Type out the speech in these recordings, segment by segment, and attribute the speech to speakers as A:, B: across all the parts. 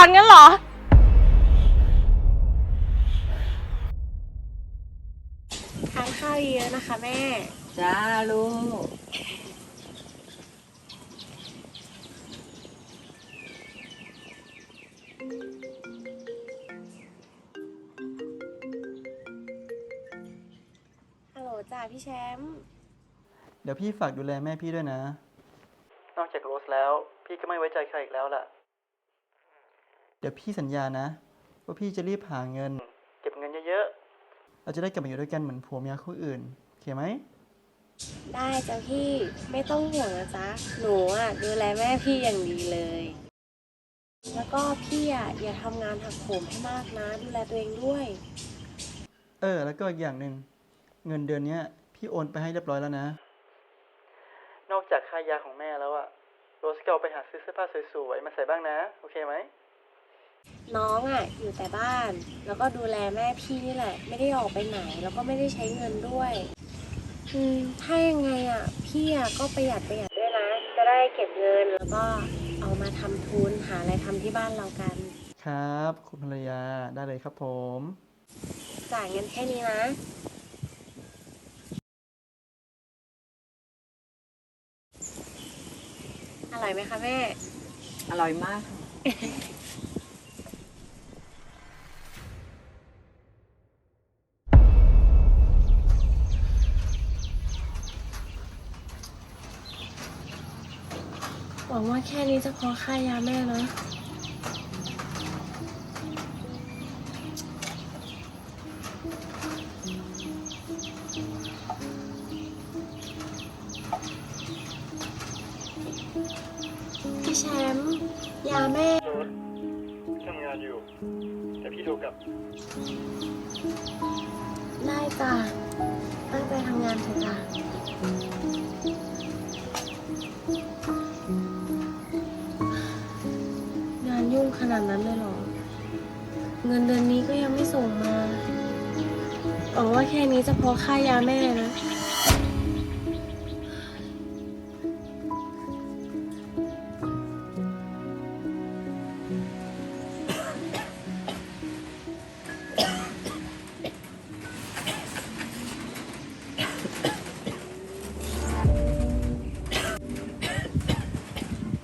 A: เหรอ
B: ทานข้าวเยอะนะคะแม่
C: จ้าลูก
B: ฮัลโหลจ้าพี่แชมป์
D: เดี๋ยวพี่ฝากดูแลแม่พี่ด้วยนะ นอกจากโรสแล้ว พี่ก็ไม่ไว้ใจใครอีกแล้วล่ะ เดี๋ยวพี่สัญญานะ ว่าพี่จะรีบหาเงิน เก็บเงินเยอะๆ เราจะได้กลับมาอยู่ด้วยกันเหมือนผัวเมียคู่อื่นโอเคไหม
B: ได้จ้ะพี่ไม่ต้องห่วงนะจ๊ะ หนูอะดูแลแม่พี่อย่างดีเลย แล้วก็พี่อะอย่าทำงานหักโหมให้มากนะ ดูแลตัวเองด้วย
D: เออ แล้วก็อีกอย่างหนึ่งเงินเดือนเนี้ย พี่โอนไปให้เรียบร้อยแล้วนะ นอกจากค่ายาของแม่แล้วอะโรสก็เอาไปหาซื้อเสื้อผ้าสวยๆมาใส่บ้างนะ โอเคไหม
B: น้องอะอยู่แต่บ้าน แล้วก็ดูแลแม่พี่นี่แหละ ไม่ได้ออกไปไหน แล้วก็ไม่ได้ใช้เงินด้วยอืมถ้ายังไงอะพี่อะก็ประหยัดประหยัดด้วยนะ จะได้เก็บเงินแล้วก็เอามาทำทุนหาอะไรทำที่บ้านเรากัน
D: ครับ คุณภรรยาได้เลยครับผม
B: จ่ายเงินแค่นี้นะ อร่อยไหมคะแม่
C: อร่อยมาก
B: หวังว่าแค่นี้จะพอค่ายาแม่นะพี่แชมป์ยาแม่
D: ทำงานอยู่ แต่พี่โทรกลับ
B: ค่นี้จะพอค่ายาแม่นะ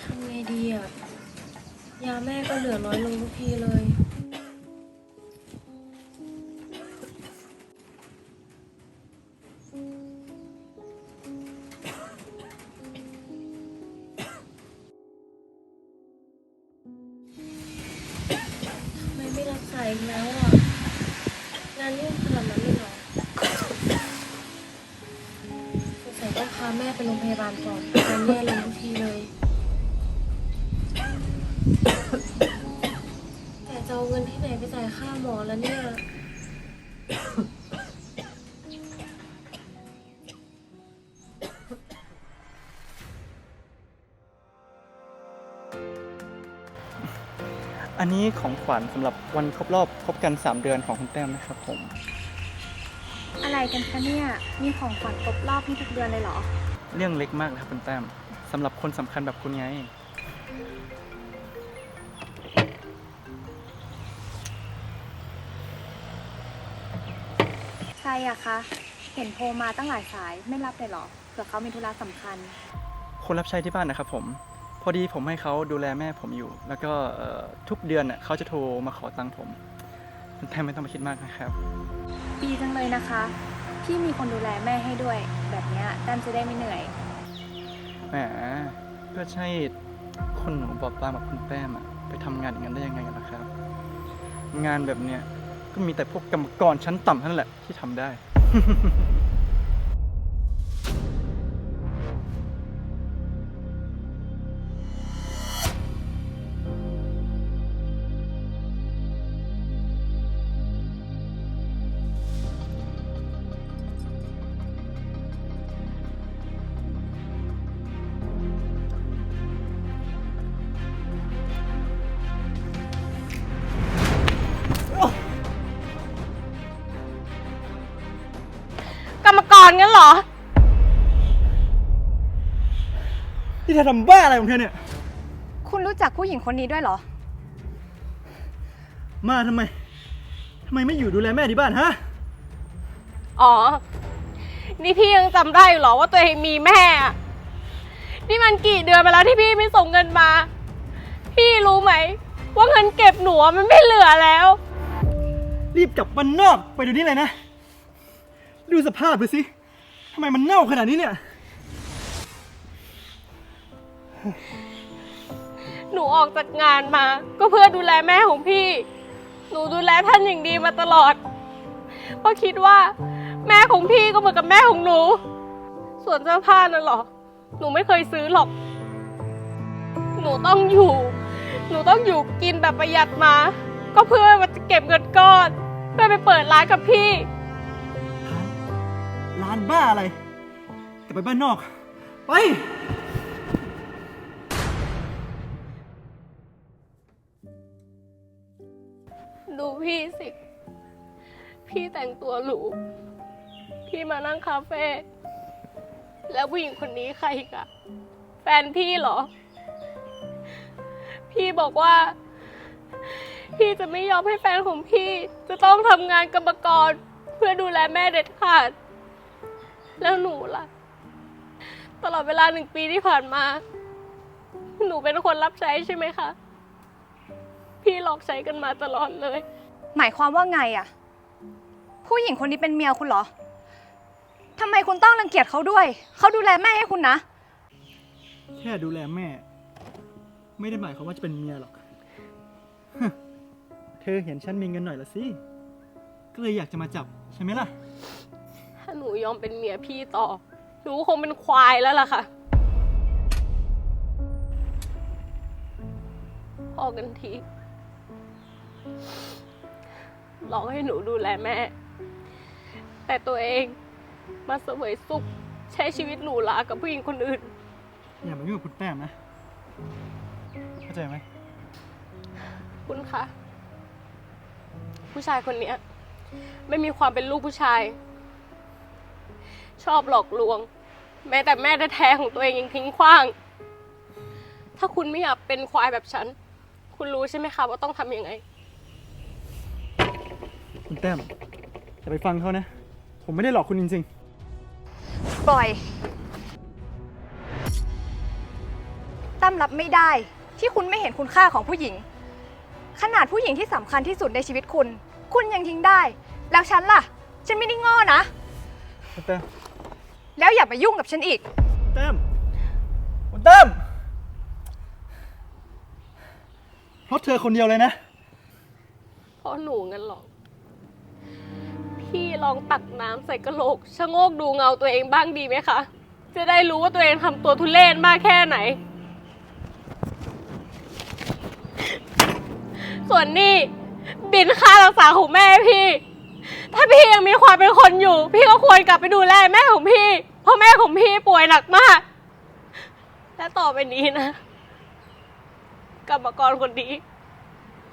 B: ทำไงดีอะ ยาแม่ก็เหลือน้อยลง อีกแล้วอะงานยุ่งขนาดนั้นเลยเหรอสงสัยต้องพาแม่ไปโรงพยาบาลก่อนงานแย่ลงทุกทีเลย แต่จะเอาเงินที่ไหนไปจ่ายค่าหมอแล้วเนี่ย
D: อันนี้ของขวัญสำหรับวันครบรอบคบกัน 3 เดือนของคุณแต้มนะครับผม
A: อะไรกันคะเนี่ย มีของขวัญครบรอบให้ทุกเดือนเลยเหรอ
D: เรื่องเล็กมากนะครับคุณแต้มสำหรับคนสำคัญแบบคุณไง
A: ใครอะคะ เห็นโทรมาตั้งหลายสายไม่รับเลยเหรอ เผื่อเขามีธุระสำคัญ
D: คนรับใช้ที่บ้านนะครับผมพ อดีผมให้เขาดูแลแม่ผมอยู่ แล้วก็เอ่อทุกเดือนเน่ะเขาจะโทรมาขอตังค์ผมคุณแต้มไม่ต้องไปคิดมากนะครับ
A: ดีจังเลยนะคะที่มีคนดูแลแม่ให้ด้วย แบบเนี้ยแต้มจะได้ไม่เหนื่อย
D: แหมเพื่อใช่คนหนูบอบบางแบบคุณแต้มอะไปทำงานอย่างนั้นได้ยังไงกันนะครับ งานแบบเนี้ยก็มีแต่พวกกรรมกรชั้นต่ำเท่านั้นแหละที่ทำได้
A: กรรมกรงั้นเหรอ
D: นี่เธอทำบ้าอะไรของเธอเนี่ย
A: คุณรู้จักผู้หญิงคนนี้ด้วยเหรอ
D: มาทำไมทำไมไม่อยู่ดูแลแม่ที่บ้านฮะ
E: อ๋อ นี่พี่ยังจำได้อยู่เหรอว่าตัวเองมีแม่อะนี่มันกี่เดือนมาแล้วที่พี่ไม่ส่งเงินมา พี่รู้ไหม ว่าเงินเก็บหนูอะมันไม่เหลือแล้ว
D: รีบกลับบ้านนอกไปเดี๋ยวนี้เลยนะ ดูสภาพดูสิทำไมมันเน่าขนาดนี้เนี่ย
E: หนูออกจากงานมา ก็เพื่อดูแลแม่ของพี่ หนูดูแลท่านอย่างดีมาตลอด เพราะคิดว่า แม่ของพี่ก็เหมือนกับแม่ของหนู ส่วนเสื้อผ้านั่นหรอ หนูไม่เคยซื้อหรอก หนูต้องอยู่ หนูต้องอยู่กินแบบประหยัดมา ก็เพื่อมาเก็บเงินก้อน เพื่อไปเปิดร้านกับพี่
D: ร้านบ้าอะไรกลับไปบ้านนอก ไป
E: ดูพี่สิ พี่แต่งตัวหรู พี่มานั่งคาเฟ่ แล้วผู้หญิงคนนี้ใครอีกอะแฟนพี่เหรอ พี่บอกว่า พี่จะไม่ยอมให้แฟนของพี่ จะต้องทำงานกรรมกร เพื่อดูแลแม่เด็ดขาด แล้วหนูล่ะ ตลอดเวลาหนึ่งปีที่ผ่านมา หนูเป็นคนรับใช้ใช่ไหมคะ พี่หลอกใช้กันมาตลอดเลย
F: หมายความว่าไงอะผู้หญิงคนนี้เป็นเมียคุณเหรอทำไมคุณต้องรังเกียจเขาด้วย เขาดูแลแม่ให้คุณนะ
D: แค่ดูแลแม่ ไม่ได้หมายความว่าจะเป็นเมียหรอกฮะเธอเห็นฉันมีเงินหน่อยละสิ ก็เลยอยากจะมาจับใช่ไหมล่ะ
E: ถ้าหนูยอมเป็นเมียพี่ต่อ หนูคงเป็นควายแล้วล่ะค่ะ พอกันทีหลอกให้หนูดูแลแม่ แต่ตัวเองมาเสวยสุข ใช้ชีวิตหรูหรากับผู้หญิงคนอื่น
D: อย่ามายุ่งกับคุณแต้มนะ เข้าใจไหม
E: คุณคะ ผู้ชายคนเนี้ย ไม่มีความเป็นลูกผู้ชาย ชอบหลอกลวง แม้แต่แม่แท้ๆของตัวเองยังทิ้งขว้าง ถ้าคุณไม่อยากเป็นควายแบบฉัน คุณรู้ใช่ไหมคะว่าต้องทำยังไง
D: คุณแต้มอย่าไปฟังเขานะ ผมไม่ได้หลอกคุณจริง
F: ปล่อย ตั้มรับไม่ได้ที่คุณไม่เห็นคุณค่าของผู้หญิง ขนาดผู้หญิงที่สำคัญที่สุดในชีวิตคุณ คุณยังทิ้งได้ แล้วฉันล่ะ ฉันไม่ได้โง่นะ
D: ๆคุณแต้ม
F: แล้วอย่ามายุ่งกับฉันอีก
D: คุณแต้มคุณแต้มเพราะเธอคนเดียวเลยนะ
E: เพราะหนูงั้นหรอก พี่ลองตักน้ำใส่กระโหลกชะโงกดูเงาตัวเองบ้างดีไหมคะ จะได้รู้ว่าตัวเองทำตัวทุเรศมากแค่ไหน ส่วนนี่บินค่ารักษาของแม่พี่ ถ้าพี่ยังมีความเป็นคนอยู่ พี่ก็ควรกลับไปดูแลแม่ของพี่เพราะแม่ของพี่ป่วยหนักมาก และต่อไปนี้นะ กรรมกรคนนี้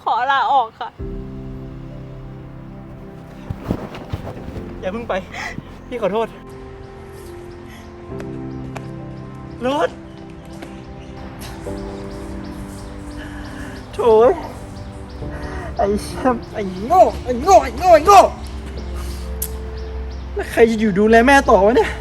E: ขอลาออกค่ะ
D: อย่าเพิ่งไป พี่ขอโทษรถโถยไอ้แชมป์ไอ้โง่ไอ้โง่ไอ้โง่ไอ้โง่แล้วใครจะอยู่ดูแลแม่ต่อวะเนี่ย